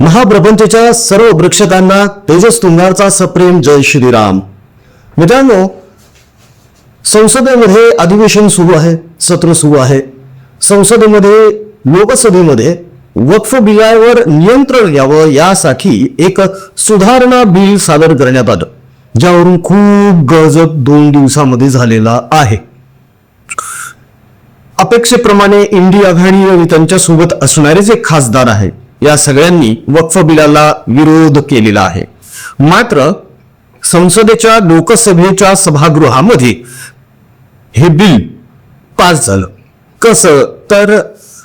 महाप्रपंचच्या सर्व प्रेक्षकांना तेजस तुंगारचा सप्रेम जय श्रीराम. मित्रांनो संसदेमध्ये अधिवेशन सुरू आहे सत्र सुरू आहे. संसदेमध्ये लोकसभेमध्ये वक्फ बिलावर नियंत्रण यावं यासाठी एक सुधारणा बिल सादर करण्यात आलं ज्यावरून खूप गजब दोन दिवसामध्ये झालेला आहे. अपेक्षेप्रमाणे इंडी आघाडी आणि त्यांच्यासोबत असणारे जे खासदार आहेत या सगळ्यांनी वक्फ बिलाला विरोध केलेला आहे. मात्र संसदेच्या लोकसभेच्या सभागृहामध्ये हे बिल पास झालं. कसं? तर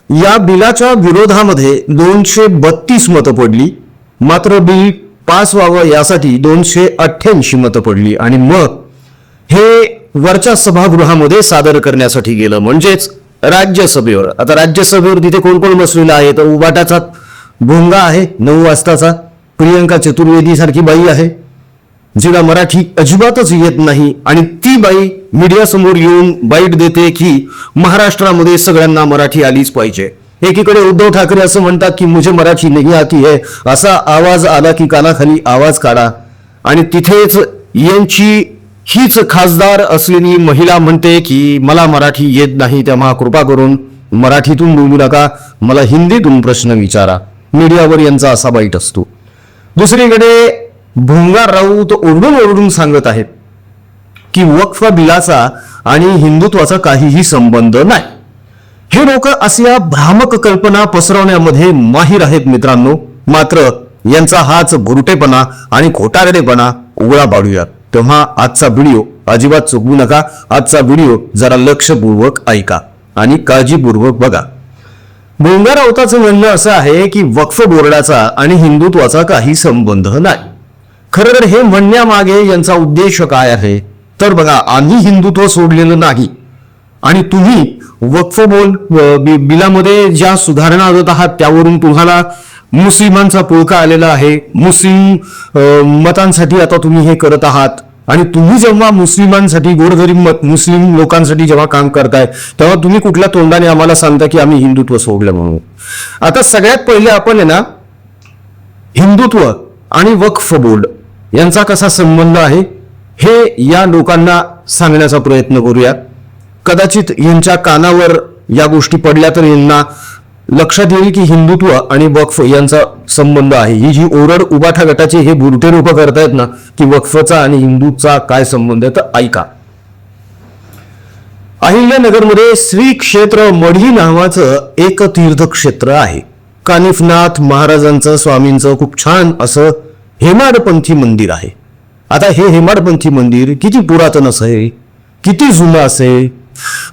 या बिलाच्या विरोधामध्ये दोनशे बत्तीस मतं पडली. मात्र बिल पास व्हावं यासाठी दोनशे अठ्ठ्याऐंशी मतं पडली. आणि मग हे वरच्या सभागृहामध्ये सादर करण्यासाठी गेलं. म्हणजेच राज्यसभेवर. आता राज्यसभेवर तिथे कोण कोण बसलेलं आहे? तर उबाटाचा भोंगा आहे नऊ वाजताचा. प्रियंका चतुर्वेदी सारखी बाई आहे जिला मराठी अजिबातच येत नाही. आणि ती बाई मीडिया समोर येऊन बाईट देते की महाराष्ट्रामध्ये सगळ्यांना मराठी आलीच पाहिजे. एकीकडे उद्धव ठाकरे असं म्हणतात की मुझे मराठी नाही आती है. असा आवाज आला की कानाखाली आवाज काढा. आणि तिथेच यांची हीच खासदार असलेली महिला म्हणते की मला मराठी येत नाही तेव्हा कृपा करून मराठीतून बोलू नका. मला हिंदीतून प्रश्न विचारा. मीडियावर यांचा असा बाईट असतो. दुसरीकडे भोंगा राऊत ओरडून ओरडून सांगत आहेत की वक्फ बिलाचा आणि हिंदुत्वाचा काहीही संबंध नाही. हे लोक अशा भ्रामक कल्पना पसरवण्यामध्ये माहीर आहेत मित्रांनो. मात्र यांचा हाच गुरुटेपणा आणि खोटारडेपणा उघडा पाडूयात. तेव्हा आजचा व्हिडिओ अजिबात चुकवू नका. आजचा व्हिडिओ जरा लक्षपूर्वक ऐका आणि काळजीपूर्वक बघा. भोंगा राऊताचं म्हणणं असं आहे की वक्फ बोर्डाचा आणि हिंदुत्वाचा काही संबंध नाही. खरं तर हे म्हणण्यामागे यांचा उद्देश काय आहे? तर बघा आम्ही हिंदुत्व सोडलेलं नाही. आणि तुम्ही वक्फ बोल बि- बिलामध्ये ज्या सुधारणा आणत आहात त्यावरून तुम्हाला मुस्लिमांचा पुळका आलेला आहे. मुस्लिम मतांसाठी आता तुम्ही हे करत आहात. आणि तुम्ही जेव्हा मुस्लिमांसाठी गोरगरीब मुस्लिम लोकांसाठी जेव्हा काम करताय तेव्हा तुम्ही कुठल्या तोंडाने आम्हाला सांगता की आम्ही हिंदुत्व सोडलं म्हणून? आता सगळ्यात पहिले आपण आहे ना हिंदुत्व आणि वक्फ बोर्ड यांचा कसा संबंध आहे हे या लोकांना सांगण्याचा प्रयत्न करूया कदाचित यांच्या कानावर या गोष्टी पडल्या तर यांना लक्षात येईल की हिंदुत्व आणि वक्फ यांचा संबंध आहे. ही जी ओरड उबाठा गटाचे हे बुरटे लोक करतायत ना की वक्फचा आणि हिंदूचा काय संबंध आहे तर ऐका. अहिल्यानगरमध्ये श्री क्षेत्र मढी नावाचं एक तीर्थक्षेत्र आहे. कानिफनाथ महाराजांचं स्वामींचं खूप छान असं हेमाडपंथी मंदिर आहे. आता हे हेमाडपंथी मंदिर किती पुरातन असेल किती जुनं असेल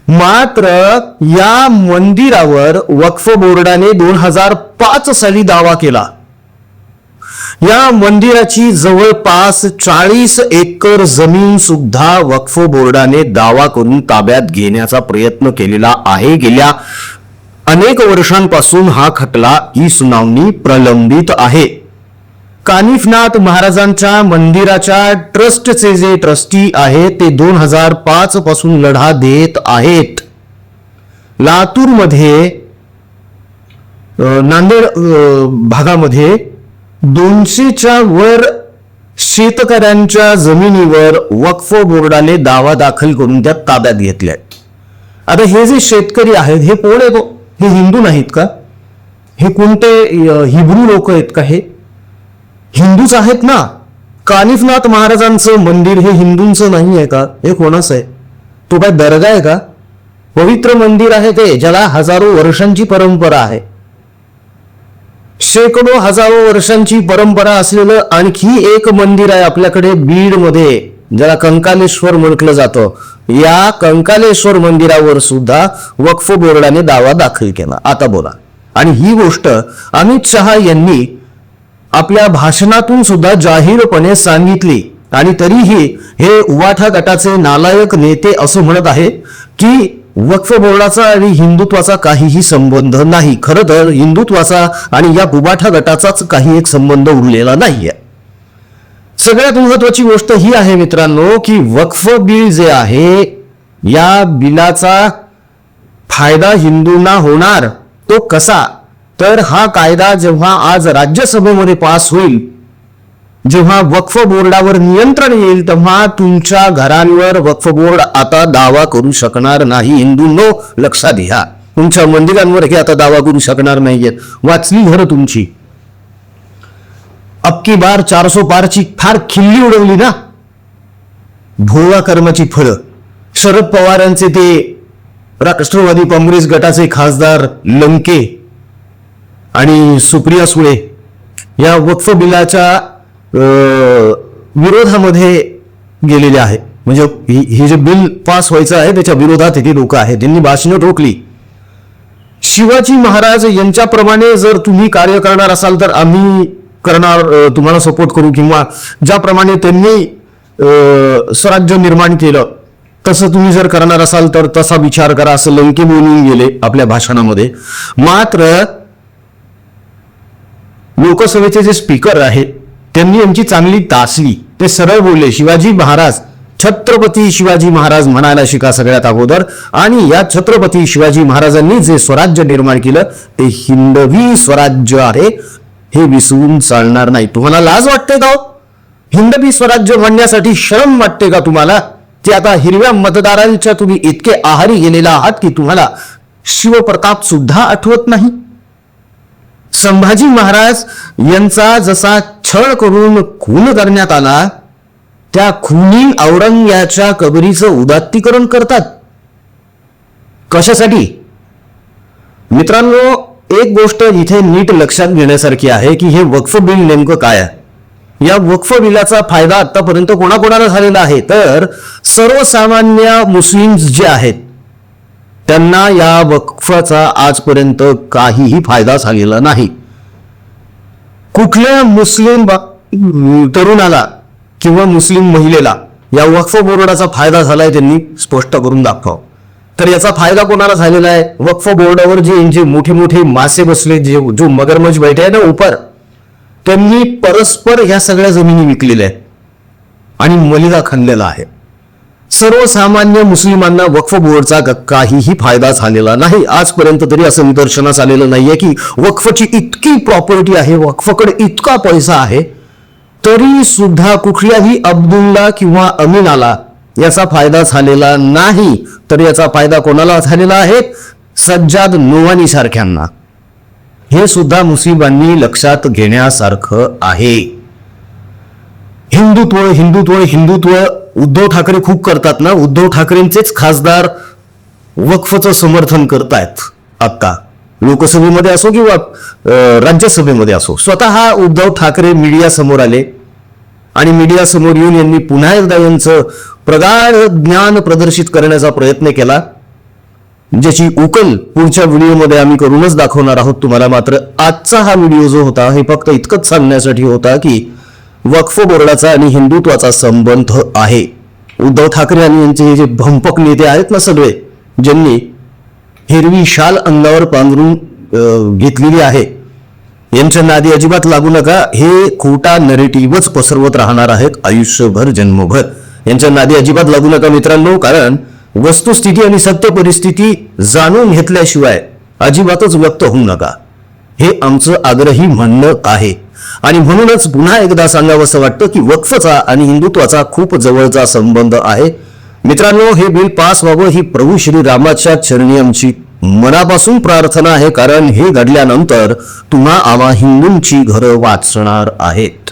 मात्र या मंदिरावर वक्फ बोर्डाने दोन हजार पाच साली दावा केला. या मंदिराची जवळपास चाळीस एकर जमीन सुद्धा वक्फ बोर्डाने दावा करून ताब्यात घेण्याचा प्रयत्न केलेला आहे. गेल्या अनेक वर्षांपासून हा खटला ही सुनावणी प्रलंबित आहे. कानिफनाथ महाराजांच्या मंदिराच्या ट्रस्टचे जे ट्रस्टी आहे ते दोन हजार पाच पासून लढा देत आहेत. लातूरमध्ये नांदेड भागामध्ये दोनशेच्या वर शेतकऱ्यांच्या जमिनीवर वक्फ बोर्डाने दावा दाखल करून त्या ताब्यात घेतल्या आता हे जे शेतकरी आहेत हे कोण आहेत हो? हे? हिंदू नाहीत का? हे कोणते हिब्रू लोक आहेत का हे? हिंदूच आहेत ना? कानिफनाथ महाराजांचं मंदिर हे हिंदूंचं नाही आहे का? हे कोणाचं आहे? तो काय दर्गा आहे का? पवित्र मंदिर आहे ते ज्याला हजारो वर्षांची परंपरा आहे. शेकडो हजारो वर्षांची परंपरा असलेलं आणखी एक मंदिर आहे आपल्याकडे बीडमध्ये ज्याला कंकालेश्वर म्हटलं जातं. या कंकालेश्वर मंदिरावर सुद्धा वक्फ बोर्डाने दावा दाखल केला. आता बोला. आणि ही गोष्ट अमित शहा यांनी आपल्या भाषणातून सुद्धा जाहीरपणे सांगितली. आणि तरीही हे उवाठा गटाचे नालायक नेते असं म्हणत आहे की वक्फ बोर्डाचा आणि हिंदुत्वाचा काहीही संबंध नाही. खरं तर हिंदुत्वाचा आणि या उबाठा गटाचाच काही एक संबंध उरलेला नाहीये. सगळ्यात महत्वाची गोष्ट ही आहे मित्रांनो की वक्फ बिल जे आहे या बिलाचा फायदा हिंदूंना होणार तो कसा? तर हा कायदा जेव्हा आज राज्यसभेमध्ये पास होईल जेव्हा वक्फ बोर्डावर नियंत्रण येईल तेव्हा तुमच्या घरांवर वक्फ बोर्ड आता दावा करू शकणार नाही. हिंदूंनो लक्षात घ्या. तुमच्या मंदिरांवर हे आता दावा करू शकणार नाहीयेत. वाचली घरं तुमची. अबकी बार चारसो पारची फार खिल्ली उडवली ना? भोवा कर्माची फळं. शरद पवारांचे ते राष्ट्रवादी काँग्रेस गटाचे खासदार लंके आणि सुप्रिया सुळे या वक्फ बिलाच्या विरोधामध्ये गेलेले आहे. म्हणजे हे जे बिल पास व्हायचं आहे त्याच्या विरोधात हे लोक आहेत. त्यांनी भाषणं ठोकली. शिवाजी महाराज यांच्याप्रमाणे जर तुम्ही कार्य करणार असाल तर आम्ही करणार तुम्हाला सपोर्ट करू. किंवा ज्याप्रमाणे त्यांनी स्वराज्य निर्माण केलं तसं तुम्ही जर करणार असाल तर तसा विचार करा असं लंके बोलून गेले आपल्या भाषणामध्ये. मात्र लोकसभेचे जे स्पीकर आहेत त्यांनी यांची चांगली तासली ते सरळ बोलले शिवाजी महाराज छत्रपती शिवाजी महाराज म्हणायला शिका सगळ्यात अगोदर. आणि या छत्रपती शिवाजी महाराजांनी जे स्वराज्य निर्माण केलं ते हिंदवी स्वराज्य आहे. हे विसरून चालणार नाही. तुम्हाला लाज वाटते का हो? हिंदवी स्वराज्य म्हणण्यासाठी शरम वाटते का तुम्हाला? ते आता हिरव्या मतदारांच्या तुम्ही इतके आहारी गेलेला आहात की तुम्हाला शिवप्रताप सुद्धा आठवत नाही? संभाजी महाराज यांचा जसा छळ करून खून करण्यात आला त्या खुनी औरंग्याच्या कबरीचं उदात्तीकरण करतात. कशासाठी? मित्रांनो एक गोष्ट इथे नीट लक्षात घेण्यासारखी आहे की हे वक्फ बिल नेमकं काय आहे? या वक्फ बिलाचा फायदा आतापर्यंत कोणाकोणाला झालेला आहे? तर सर्वसामान्य मुस्लिम जे आहेत त्यांना या वक्फाचा आजपर्यंत काहीही फायदा झालेला नाही. कुठल्या मुस्लिम बा- तरुणाला किंवा मुस्लिम महिलेला या वक्फ बोर्डाचा फायदा झालाय त्यांनी स्पष्ट करून दाखवावं तर याचा फायदा कोणाला झालेला आहे? वक्फ बोर्डावर जे जे मोठे मोठे मासे बसले जे जो मगरमच्छ बैठे आहे ना उपर त्यांनी परस्पर ह्या सगळ्या जमिनी विकलेल्या आहेत आणि मलिदा खणलेला आहे. सर्वसामान्य मुस्लिमांना वक्फ बोर्डचा काहीही फायदा झालेला नाही. आजपर्यंत तरी असं निदर्शनास आलेलं नाहीये की वक्फची इतकी प्रॉपर्टी आहे वक्फकडे इतका पैसा आहे तरी सुद्धा कुठल्याही अब्दुल्ला किंवा अमीनाला याचा फायदा झालेला नाही. तर याचा फायदा कोणाला झालेला आहे? सज्जाद नोवानी सारख्यांना. हे सुद्धा मुस्लिमांनी लक्षात घेण्यासारखं आहे. हिंदुत्व हिंदुत्व हिंदुत्व उद्धव ठाकरे खूप करतात ना? उद्धव ठाकरेंचेच खासदार वक्फचं समर्थन करतायत आत्ता. लोकसभेमध्ये असो किंवा राज्यसभेमध्ये असो. स्वतः उद्धव ठाकरे मीडिया समोर आले. आणि मीडिया समोर येऊन यांनी पुन्हा एकदा यांचं प्रगाढ ज्ञान प्रदर्शित करण्याचा प्रयत्न केला. ज्याची उकल पुढच्या व्हिडिओमध्ये आम्ही करूनच दाखवणार आहोत तुम्हाला. मात्र आजचा हा व्हिडिओ जो होता हे फक्त इतकंच सांगण्यासाठी होता की वक्फ बोर्डाचा आणि हिंदुत्वाचा संबंध आहे. उद्धव ठाकरे आणि यांचे हे जे भंपक नेते आहेत ना सगळे ज्यांनी हिरवी शाल अंगावर पांघरून घेतलेली आहे यांच्या नादी अजिबात लागू नका. हे खोटा नरेटिव्हच पसरवत राहणार आहेत आयुष्यभर जन्मभर. यांच्या नादी अजिबात लागू नका मित्रांनो कारण वस्तुस्थिती आणि सत्य परिस्थिती जाणून घेतल्याशिवाय अजिबातच व्यक्त होऊ नका. हे आमचं आग्रही म्हणणं आहे. आणि म्हणूनच पुन्हा एकदा सांगावंसं वाटतं की वक्फचा आणि हिंदुत्वाचा खूप जवळचा संबंध आहे. मित्रांनो हे बिल पास व्हावं ही प्रभू श्री रामाच्या चरणी आमची मनापासून प्रार्थना आहे कारण हे घडल्यानंतर तुम्हा आम्हा हिंदूंची घरं वाचणार आहेत.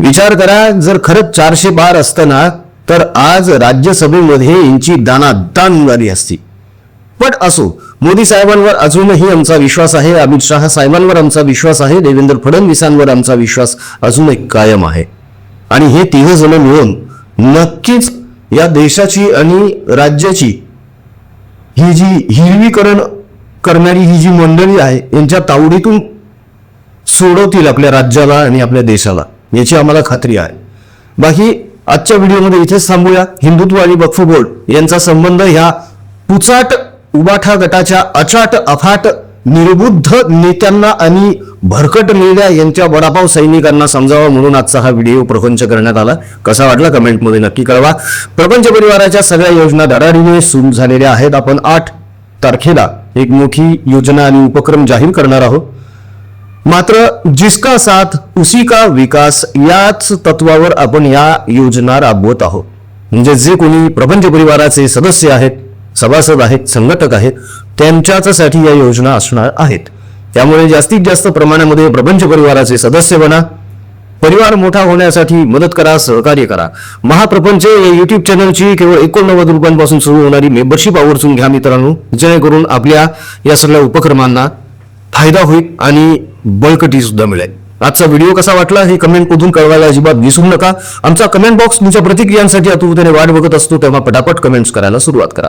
विचार करा जर खरंच चारशे बार असतं ना तर आज राज्यसभेमध्ये यांची दानादान झाली असती. पण असो मोदी साहेबांवर अजूनही आमचा विश्वास आहे अमित शहा साहेबांवर आमचा विश्वास आहे देवेंद्र फडणवीसांवर आमचा विश्वास अजूनही कायम आहे. आणि हे तिघ जण मिळून नक्कीच या देशाची आणि राज्याची ही जी हिरवीकरण करणारी ही जी मंडळी आहे यांच्या तावडीतून सोडवतील आपल्या राज्याला आणि आपल्या देशाला याची आम्हाला खात्री आहे. बाकी आजच्या व्हिडिओमध्ये इथेच थांबूया. हिंदुत्व आणि वक्फ बोर्ड यांचा संबंध ह्या पुचाट उबाठा गटाच्या अचाट अफाट निर्बुद्ध नेत्यांना आणि भरकट भरकटलेल्या यांच्या वडापाव सैनिकांना समजावा म्हणून आजचा हा व्हिडिओ प्रपंच करण्यात आला. कसा वाटला कमेंटमध्ये नक्की कळवा. प्रपंच परिवाराच्या सगळ्या योजना धडाडीने सुरू झालेल्या आहेत. आपण आठ तारखेला एक मोठी योजना आणि उपक्रम जाहीर करणार आहोत. मात्र जिसका साथ उसी का विकास याच तत्वावर आपण या योजना राबवत आहोत. म्हणजे जे कोणी प्रपंच परिवाराचे सदस्य आहेत सभासद आहेत संघटक आहेत त्यांच्यासाठी या योजना असणार आहेत. त्यामुळे जास्तीत जास्त प्रमाणामध्ये प्रपंच परिवाराचे सदस्य बना परिवार मोठा होण्यासाठी मदत करा सहकार्य करा. महाप्रपंच या युट्यूब चॅनलची केवळ एकोणनव्वद रुपयांपासून सुरू होणारी मेंबरशिप आवर्जून घ्या मित्रांनो. जेणेकरून आपल्या या सगळ्या उपक्रमांना फायदा होईल आणि बळकटी सुद्धा मिळेल. आजचा व्हिडिओ कसा वाटला हे कमेंट मधून कळवायला अजिबात विसरू नका. आमचा कमेंट बॉक्स तुमच्या प्रतिक्रियांसाठी आतुरतेने वाट बघत असतो तेव्हा पटापट कमेंट्स करायला सुरुवात करा.